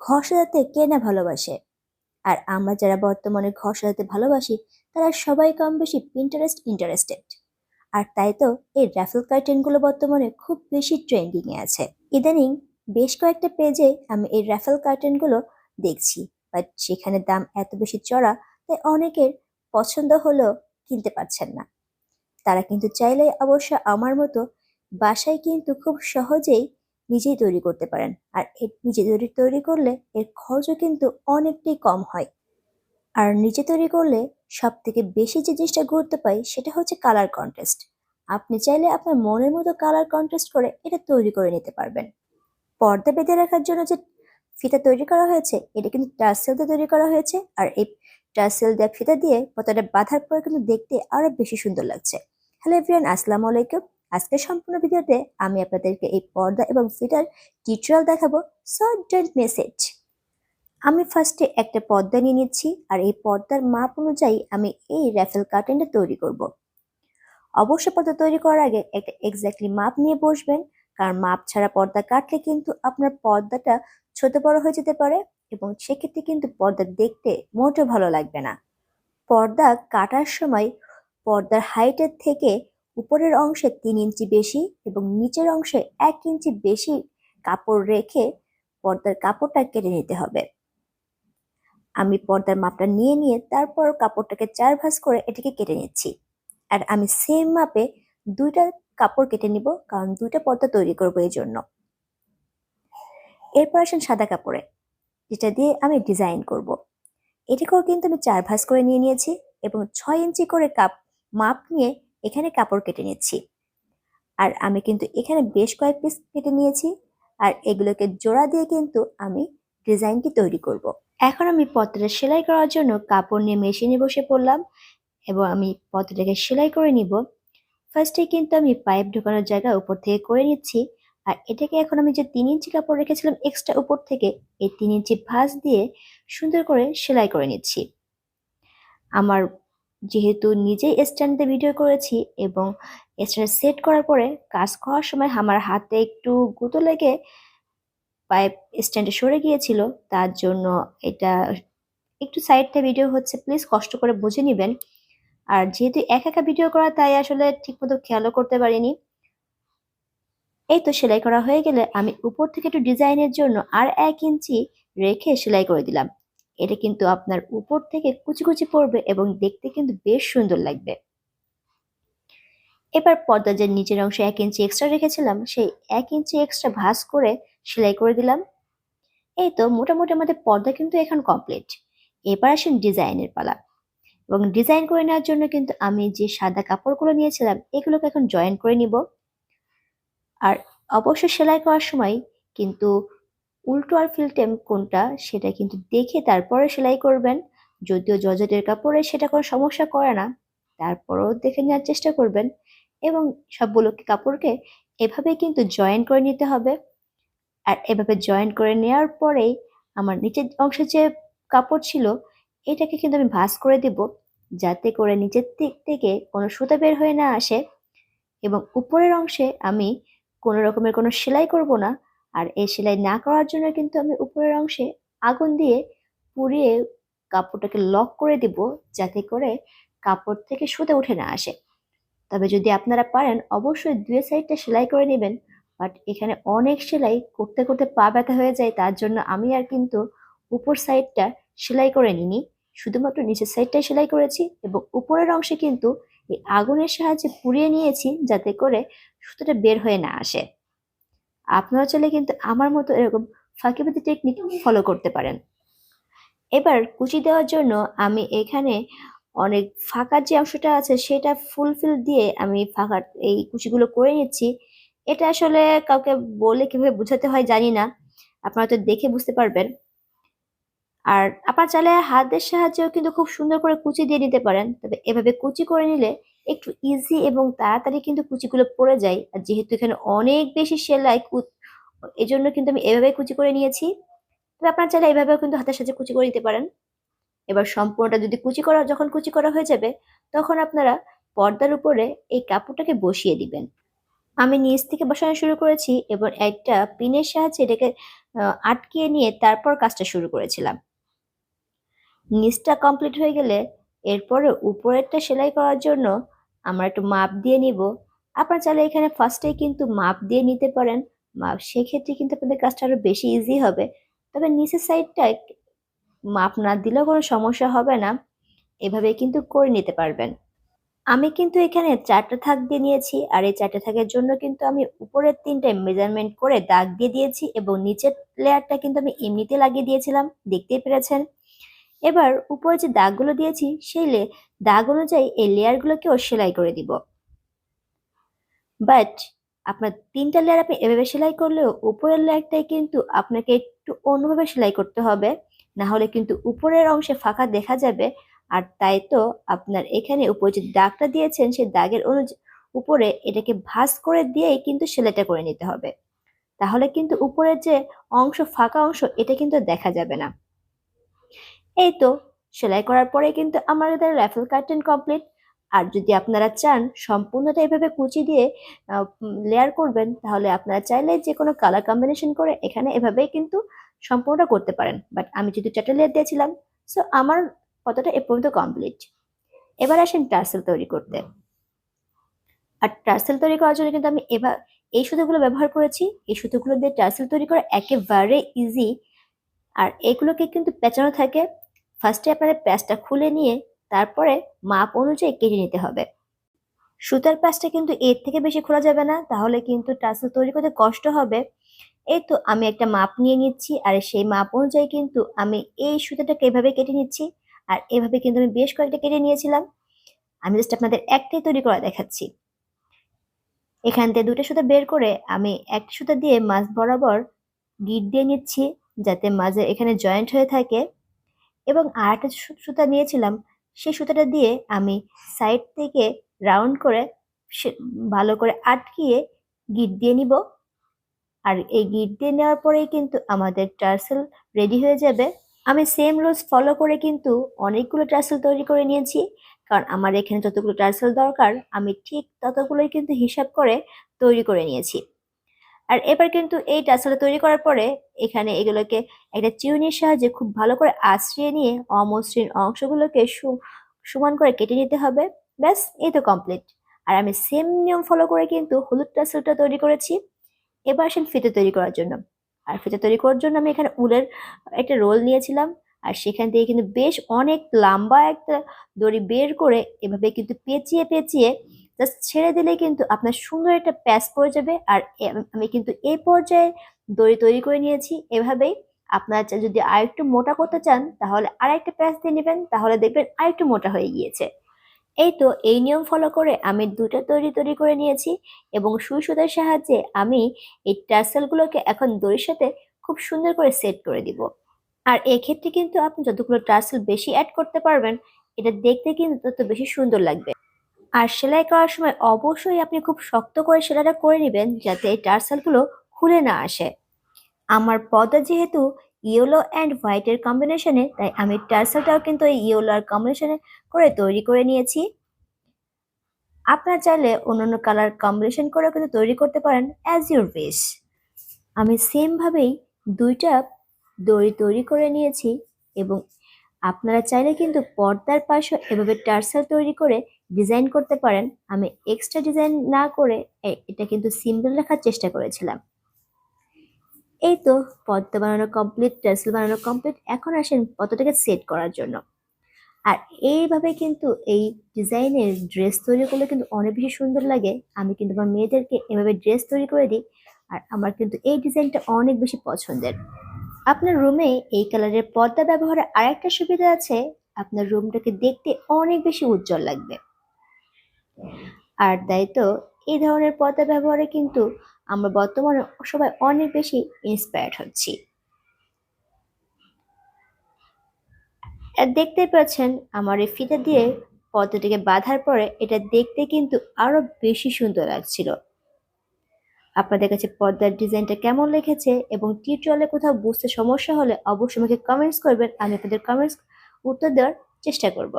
ঘর সাজাতে কে না ভালোবাসে। আর আমরা যারা বর্তমানে ঘর সাজাতে ভালোবাসি, তারা সবাই কম বেশি পিন্টারেস্ট ইন্টারেস্টেড আর তাই তো এই র্যাফেল কার্টেনগুলো বর্তমানে খুব বেশি ট্রেন্ডিংয়ে আছে। ইদানিং বেশ কয়েকটা পেজে আমি এই র্যাফেল কার্টেনগুলো দেখছি। বাট সেখানে দাম এত বেশি চড়া, তাই অনেকের পছন্দ হলেও কিনতে পারছেন না। তারা কিন্তু চাইলে অবশ্য আমার মতো বাসায় কিন্তু খুব সহজেই নিজেই তৈরি করতে পারেন। আর নিজে তৈরি তৈরি করলে এর খরচও কিন্তু অনেকটাই কম হয়। আর নিজে তৈরি করলে সব থেকে বেশি যে জিনিসটা গুরুত্ব পাই সেটা হচ্ছে কালার কন্টেস্ট আপনি চাইলে আপনার মনের মতো কালার কন্টেস্ট করে এটা তৈরি করে নিতে পারবেন। পর্দা বেঁধে রাখার জন্য যে ফিতা তৈরি করা হয়েছে, এটা কিন্তু টার্সেল দিয়ে তৈরি করা হয়েছে। আর এই টার্সেল দেওয়া ফিতা দিয়ে পর্দাটা বাঁধার পর কিন্তু দেখতে আরও বেশি সুন্দর লাগছে। হ্যালো এভরিয়ান আসসালামু আলাইকুম। আজকে সম্পূর্ণ ভিডিওতে আমি আপনাদেরকে এই পর্দা এবং ফিটার টিউটোরিয়াল দেখাবো সো ডোন্ট মেসেজ আমি ফার্স্টে একটা পর্দা নিয়ে নিচ্ছি আর এই পর্দার মাপ অনুযায়ী আমি এই র্যাফেল কার্টেনটা তৈরি করব। অবশ্য পর্দা তৈরি করার আগে একটা এক্স্যাক্টলি মাপ নিয়ে বসবেন, কারণ মাপ ছাড়া পর্দা কাটলে কিন্তু আপনার পর্দাটা ছোট বড় হয়ে যেতে পারে এবং সেক্ষেত্রে কিন্তু পর্দা দেখতে মোটেও ভালো লাগবে না পর্দা কাটার সময় পর্দার হাইটের থেকে উপরের অংশে তিন ইঞ্চি বেশি এবং নিচের অংশে এক ইঞ্চি বেশি কাপড় রেখে পর্দার কাপড়টা কেটে নিতে হবে। আমি পর্দার মাপটা নিয়ে নিয়ে তারপর কাপড়টাকে চার ভাঁজ করে এটিকে কেটে নিচ্ছি। আর আমি সেম মাপে দুইটা কাপড় কেটে নিব, কারণ দুইটা পর্দা তৈরি করব এই জন্য। এরপর আসেন সাদা কাপড়ে, যেটা দিয়ে আমি ডিজাইন করব। এটাকেও কিন্তু আমি চার ভাঁজ করে নিয়ে নিয়েছি এবং ছয় ইঞ্চি করে কাপ মাপ নিয়ে এখানে কাপড় কেটে নিচ্ছি। আর আমি কিন্তু এখানে বেশ কয়েক পিস কেটে নিয়েছি। আর এগুলোকে জোড়া দিয়ে কিন্তু আমি ডিজাইনটি তৈরি করব। এখন আমি পত্রটা সেলাই করার জন্য কাপড় নিয়ে মেশিনে বসে পড়লাম এবং আমি পত্রটাকে সেলাই করে নিব। ফার্স্টে কিন্তু আমি পাইপ ঢোকানোর জায়গা উপর থেকে করে নিচ্ছি। আর এটাকে এখন আমি যে তিন ইঞ্চি কাপড় রেখেছিলাম এক্সট্রা উপর থেকে, এই তিন ইঞ্চি ভাঁজ দিয়ে সুন্দর করে সেলাই করে নিচ্ছি। আমার যেহেতু নিজেই স্ট্যান্ডে ভিডিও করেছি এবং স্ট্যান্ড সেট করার পরে কাজ করার সময় আমার হাতে একটু গুঁতো লেগে পাইপ স্ট্যান্ডে সরে গিয়েছিল, তার জন্য এটা একটু সাইডটা ভিডিও হচ্ছে প্লিজ কষ্ট করে বুঝে নেবেন। আর যেহেতু এক একা ভিডিও করা, তাই আসলে ঠিকমতো খেয়ালও করতে পারিনি। এই তো সেলাই করা হয়ে গেলে আমি উপর থেকে একটু ডিজাইনের জন্য আর এক ইঞ্চি রেখে সেলাই করে দিলাম। এটা কিন্তু আপনার উপর থেকে কুচি কুচি পড়বে এবং দেখতে কিন্তু বেশ সুন্দর লাগবে। এবার পর্দা যে নিচের অংশে এক ইঞ্চি এক্সট্রা রেখেছিলাম, সেই এক ইঞ্চি এক্সট্রা ভাঁজ করে সেলাই করে দিলাম। এই তো মোটামুটি আমাদের পর্দা কিন্তু এখন কমপ্লিট এবার আসেন ডিজাইনের পালা। এবং ডিজাইন করে নেওয়ার জন্য কিন্তু আমি যে সাদা কাপড়গুলো নিয়েছিলাম, এগুলোকে এখন জয়েন করে নিব। আর অবশ্য সেলাই করার সময় কিন্তু উল্টো আর ফিল্টেম কোনটা, সেটা কিন্তু দেখে তারপরে সেলাই করবেন। যদিও জর্জেটের কাপড়ে সেটা কোনো সমস্যা করে না, তারপরেও দেখে নেওয়ার চেষ্টা করবেন এবং সবগুলো কাপড়কে এভাবে কিন্তু জয়েন করে নিতে হবে। আর এভাবে জয়েন করে নেওয়ার পরেই আমার নিচের অংশে যে কাপড় ছিল, এটাকে কিন্তু আমি ভাঁজ করে দেব, যাতে করে নিচের দিক থেকে কোনো সুতা বের হয়ে না আসে। এবং উপরের অংশে আমি কোনো রকমের কোনো সেলাই করব না আর এই সেলাই না করার জন্য কিন্তু আমি উপরের অংশে আগুন দিয়ে পুড়িয়ে কাপড়টাকে লক করে দিব যাতে করে কাপড় থেকে সুতে উঠে না আসে। তবে যদি আপনারা পারেন, অবশ্যই দুই সাইডটা সেলাই করে নেবেন। বাট এখানে অনেক সেলাই করতে করতে পা ব্যথা হয়ে যায়, তার জন্য আমি আর কিন্তু উপর সাইডটা সেলাই করে নিনি শুধুমাত্র নিচের সাইডটাই সেলাই করেছি এবং উপরের অংশে কিন্তু এই আগুনের সাহায্যে পুড়িয়ে নিয়েছি যাতে করে সুতোটা বের হয়ে না আসে। আপনারা চাইলে কিন্তু আমার মতো এরকম ফাঁকিবাদি টেকনিক ফলো করতে পারেন। এবার কুচি দেওয়ার জন্য আমি এখানে অনেক ফাঁকার যে অংশটা আছে সেটা ফুলফিল দিয়ে আমি ফাঁকার এই কুচিগুলো করে নিচ্ছি। এটা আসলে কাউকে বলে কীভাবে বোঝাতে হয় জানি না। আপনারা তো দেখে বুঝতে পারবেন। আর আপনার চাইলে হাতের সাহায্যেও কিন্তু খুব সুন্দর করে কুচি দিয়ে নিতে পারেন। তবে এভাবে কুচি করে নিলে একটু ইজি এবং তাড়াতাড়ি কিন্তু কুচিগুলো পড়ে যায়। আর যেহেতু এখানে অনেক বেশি সেলাই এই জন্য কিন্তু আমি এভাবে কুচি করে নিয়েছি। তবে আপনার চাইলে এভাবেও কিন্তু হাতের সাহায্যে কুচি করে নিতে পারেন। এবার সম্পূর্ণটা যদি কুচি করা যখন কুচি করা হয়ে যাবে, তখন আপনারা পর্দার উপরে এই কাপড়টাকে বসিয়ে দিবেন। আমি নিচ থেকে বসানো শুরু করেছি এবং একটা পিনের সাহায্যে এটাকে আটকিয়ে নিয়ে তারপর কাজটা শুরু করেছিলাম। নিচটা কমপ্লিট হয়ে গেলে এরপরে উপরেরটা সেলাই করার জন্য আমরা একটু মাপ দিয়ে নিব। আপনারা চাইলে এখানে ফার্স্টেই কিন্তু মাপ দিয়ে নিতে পারেন। মাপ সেক্ষেত্রে কিন্তু আপনাদের কাজটা আরও বেশি ইজি হবে। তবে নিচের সাইডটা মাপ না দিলেও কোনো সমস্যা হবে না। এভাবে কিন্তু করে নিতে পারবেন। আমি কিন্তু এখানে চারটা থাক দিয়ে নিয়েছি। আর এই চারটা থাকের জন্য কিন্তু আমি উপরের তিনটায় মেজারমেন্ট করে দাগ দিয়ে দিয়েছি এবং নিচের লেয়ারটা কিন্তু আমি এমনিতে লাগিয়ে দিয়েছিলাম। দেখতেই পেরেছেন? এবার উপরে যে দাগগুলো দিয়েছি, সেই দাগ অনুযায়ী এই লেয়ারগুলোকেও সেলাই করে দিব। বাট, আপনার তিনটা লেয়ার আপনি এভাবে সেলাই করলেও উপরের লেয়ারটাই কিন্তু আপনাকে একটু অন্যভাবে সেলাই করতে হবে। না হলে কিন্তু উপরের অংশে ফাঁকা দেখা যাবে। আর তাই তো আপনার এখানে উপরে যে দাগটা দিয়েছেন, সেই দাগের অনুযায়ী উপরে এটাকে ভাঁজ করে দিয়েই কিন্তু সেলাইটা করে নিতে হবে। তাহলে কিন্তু উপরের যে অংশ, ফাঁকা অংশ, এটা কিন্তু দেখা যাবে না। এই তো, সেলাই করার পরে কিন্তু আমাদের র্যাফেল কার্টেন কমপ্লিট আর যদি আপনারা চান সম্পূর্ণটা এভাবে কুচি দিয়ে লেয়ার করবেন, তাহলে আপনারা চাইলে যে কোনো কালার কম্বিনেশন করে এখানে এভাবেই কিন্তু সম্পূর্ণটা করতে পারেন। বাট আমি যদি চারটে লেয়ার দিয়েছিলাম সো আমার কতটা এ পর্যন্ত কমপ্লিট এবার আসেন টার্সেল তৈরি করতে। আর টার্সেল তৈরি করার জন্য কিন্তু আমি এবার এই সুতোগুলো ব্যবহার করেছি। এই সুতোগুলো দিয়ে টার্সেল তৈরি করা একেবারে ইজি আর এগুলোকে কিন্তু পেঁচানো থাকে। ফার্স্টে আপনাদের প্যাচটা খুলে নিয়ে তারপরে মাপ অনুযায়ী কেটে নিতে হবে। সুতার প্যাচটা কিন্তু এর থেকে বেশি খোলা যাবে না, তাহলে কিন্তু টার্সেল তৈরি করতে কষ্ট হবে। এই তো আমি একটা মাপ নিয়ে নিচ্ছি, আর সেই মাপ অনুযায়ী কিন্তু আমি এই সুতাটাকে এভাবে কেটে নিচ্ছি, আর এভাবে কিন্তু আমি বেশ কয়েকটা কেটে নিয়েছিলাম। আমি জাস্ট আপনাদের একটাই তৈরি করা দেখাচ্ছি। এখান থেকে দুটো সুতা বের করে আমি একটা সুতা দিয়ে মাছ বরাবর গিট দিয়ে নিচ্ছি, যাতে মাঝে এখানে জয়েন্ট হয়ে থাকে। এবং আর একটা সুতা নিয়েছিলাম, সেই সুতাটা দিয়ে আমি সাইড থেকে রাউন্ড করে ভালো করে আটকিয়ে গিট দিয়ে নিব। আর এই গিট দিয়ে নেওয়ার পরেই কিন্তু আমাদের টার্সেল রেডি হয়ে যাবে। আমি সেম রুলস ফলো করে কিন্তু অনেকগুলো টার্সেল তৈরি করে নিয়েছি। কারণ আমার এখানে যতগুলো টার্সেল দরকার, আমি ঠিক ততগুলোই কিন্তু হিসাব করে তৈরি করে নিয়েছি। আর এবার কিন্তু এই টার্সেলটা তৈরি করার পরে এখানে এগুলোকে একটা চিউনির সাহায্যে খুব ভালো করে আশ্রিয়ে নিয়ে অমসৃণ অংশগুলোকে সমান করে কেটে নিতে হবে। ব্যাস, এই তো কমপ্লিট আর আমি সেম নিয়ম ফলো করে কিন্তু হলুদ টার্সেলটা তৈরি করেছি। এবার আসেন ফিতে তৈরি করার জন্য। আর ফিতে তৈরি করার জন্য আমি এখানে উলের একটা রোল নিয়েছিলাম। আর সেখান থেকে কিন্তু বেশ অনেক লম্বা একটা দড়ি বের করে এভাবে কিন্তু পেঁচিয়ে পেঁচিয়ে জাস্ট ছেড়ে দিলে কিন্তু আপনার সুন্দর একটা প্যাচ পড়ে যাবে। আর আমি কিন্তু এই পর্যায়ে দড়ি তৈরি করে নিয়েছি। এভাবেই আপনার যদি আরেকটু মোটা করতে চান, তাহলে আরেকটা প্যাচ দিয়ে নেবেন, তাহলে দেখবেন আরেকটু মোটা হয়ে গিয়েছে। এই তো এই নিয়ম ফলো করে আমি দুটো তৈরি তৈরি করে নিয়েছি এবং সুই সুতার সাহায্যে আমি এই টার্সেলগুলোকে এখন দড়ির সাথে খুব সুন্দর করে সেট করে দিব। আর এক্ষেত্রে কিন্তু আপনি যতগুলো টার্সেল বেশি অ্যাড করতে পারবেন, এটা দেখতে কিন্তু তত বেশি সুন্দর লাগবে। আর সেলাই করার সময় অবশ্যই আপনি খুব শক্ত করে সেলাইটা করে নেবেন যাতে এই টার্সেলগুলো খুলে না আসে। আমার পদা যেহেতু ইয়েলো অ্যান্ড হোয়াইটের কম্বিনেশনে, তাই আমি টার্সেলটাও কিন্তু এই ইয়েলো আর কম্বিনেশনে করে তৈরি করে নিয়েছি। আপনারা চাইলে অন্যান্য কালার কম্বিনেশন করেও কিন্তু তৈরি করতে পারেন অ্যাজ ইউর উইশ আমি সেমভাবেই দুইটা দড়ি তৈরি করে নিয়েছি এবং আপনারা চাইলে কিন্তু পর্দার পাশে এভাবে টার্সেল তৈরি করে ডিজাইন করতে পারেন, আমি এক্সট্রা ডিজাইন না করে এটা কিন্তু সিম্পল রাখার চেষ্টা করেছিলাম। এই তো পদ্মা বানানো কমপ্লিট টার্সেল বানানো কমপ্লিট এখন আসেন পদ্মটাকে সেট করার জন্য। আর এইভাবে কিন্তু এই ডিজাইনের ড্রেস তৈরি করলে কিন্তু অনেক বেশি সুন্দর লাগে। আমি কিন্তু আমার মেয়েদেরকে এভাবে ড্রেস তৈরি করে দিই, আর আমার কিন্তু এই ডিজাইনটা অনেক বেশি পছন্দের। আপনার রুমে এই কালারের পর্দা ব্যবহারের আরেকটা সুবিধা আছে, আপনার রুমটাকে দেখতে অনেক বেশি উজ্জ্বল লাগবে। আর তাই তো এই ধরনের পর্দা ব্যবহারে কিন্তু আমরা বর্তমানে সবাই অনেক বেশি ইন্সপায়ার্ড হচ্ছি। দেখতে পাচ্ছেন আমার এই ফিতা দিয়ে পর্দাটিকে বাঁধার পরে এটা দেখতে কিন্তু আরও বেশি সুন্দর লাগছিল। আপনাদের কাছে পর্দার ডিজাইনটা কেমন লেগেছে এবং টিউটোরিয়ালে কোথাও বুঝতে সমস্যা হলে অবশ্যই আমাকে কমেন্টস করবেন, আমি আপনাদের কমেন্টস উত্তর দেওয়ার চেষ্টা করব।